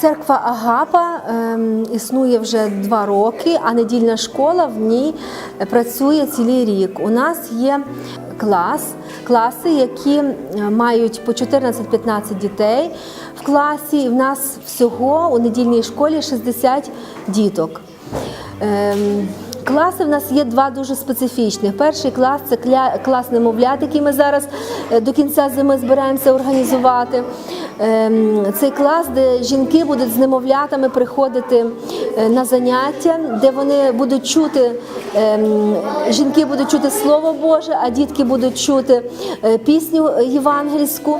Церква Агапа ем, існує вже два роки, а недільна школа в ній працює цілий рік. У нас є клас, класи, які е, мають по 14-15 дітей в класі. В нас всього у недільній школі 60 діток. Класи в нас є два дуже специфічних. Перший клас це клас немовлят, який ми зараз е, до кінця зими збираємося організувати. Ем, Цей клас, де жінки будуть з немовлятами приходити е, на заняття, де вони будуть чути, ем, жінки будуть чути Слово Боже, а дітки будуть чути е, пісню євангельську,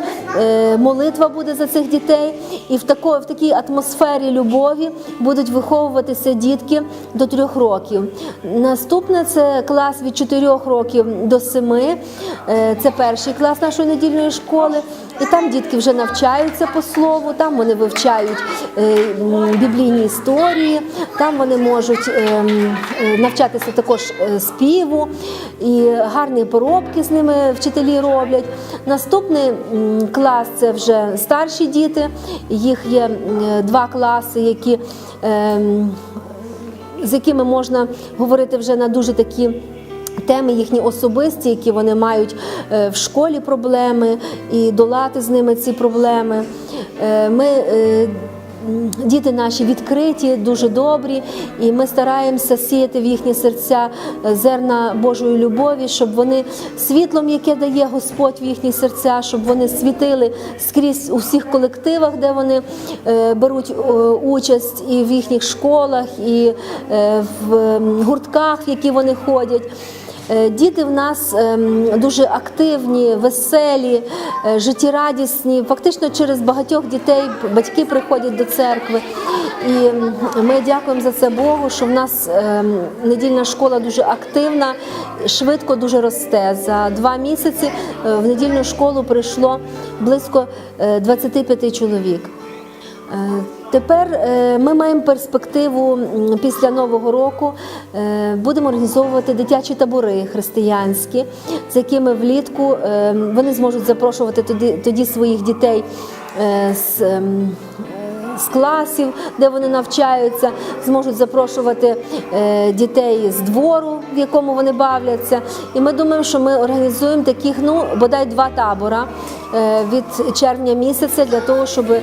молитва буде за цих дітей. І в такої, в такій атмосфері любові будуть виховуватися дітки до трьох років. Наступне це клас від 4 років до 7. Е, Це перший клас нашої недільної школи. І там дітки вже навчаються по слову, там вони вивчають е, біблійні історії, там вони можуть е, м, е, навчатися також співу, і гарні поробки з ними вчителі роблять. Наступний клас це вже старші діти. Їх є два класи, які е, м, з якими можна говорити вже на дуже такі. Теми їхні особисті, які вони мають е, в школі проблеми, і долати з ними ці проблеми. Е, Ми е, Діти наші відкриті, дуже добрі, і ми стараємося сіяти в їхні серця е, зерна Божої любові, щоб вони світлом, яке дає Господь в їхні серця, щоб вони світили скрізь у всіх колективах, де вони е, беруть е, участь, і в їхніх школах, і в гуртках, в які вони ходять. Е, Діти в нас ем, дуже активні, веселі, е, життєрадісні. Фактично через багатьох дітей батьки приходять до церкви. І ми дякуємо за це Богу, що в нас ем, недільна школа дуже активна, швидко дуже росте. За два місяці е, в недільну школу прийшло близько е, 25 чоловік. Е, Тепер е, ми маємо перспективу після нового року. е, Будемо організовувати дитячі табори християнські, з якими влітку вони зможуть запрошувати тоді, своїх дітей з. ем, з класів, де вони навчаються, зможуть запрошувати дітей з двору, в якому вони бавляться. І ми думаємо, що ми організуємо таких, ну бодай два табора від червня місяця для того, щоб е,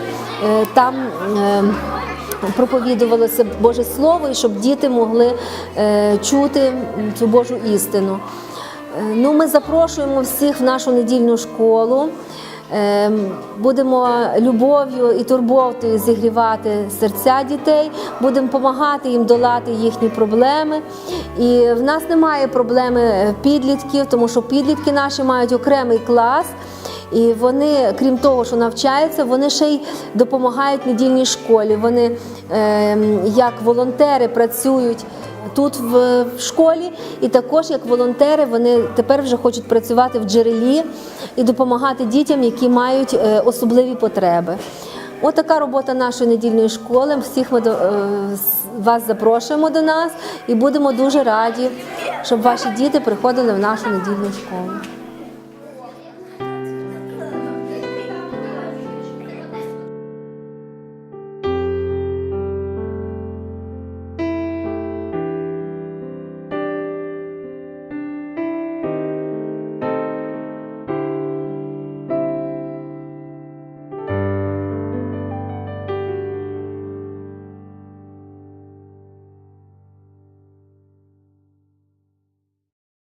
там. е, Проповідувалося Боже Слово, і щоб діти могли е, чути цю Божу істину. Е, Ну, ми запрошуємо всіх в нашу недільну школу. Е, Будемо любов'ю і турботою зігрівати серця дітей, будемо допомагати їм долати їхні проблеми. І в нас немає проблеми е, підлітків, тому що підлітки наші мають окремий клас. І вони, крім того, що навчаються, вони ще й допомагають недільній школі. Вони е, як волонтери працюють тут в, школі, і також як волонтери вони тепер вже хочуть працювати в джерелі і допомагати дітям, які мають е, особливі потреби. Ось така робота нашої недільної школи. Всіх ми до, е, вас запрошуємо до нас і будемо дуже раді, щоб ваші діти приходили в нашу недільну школу.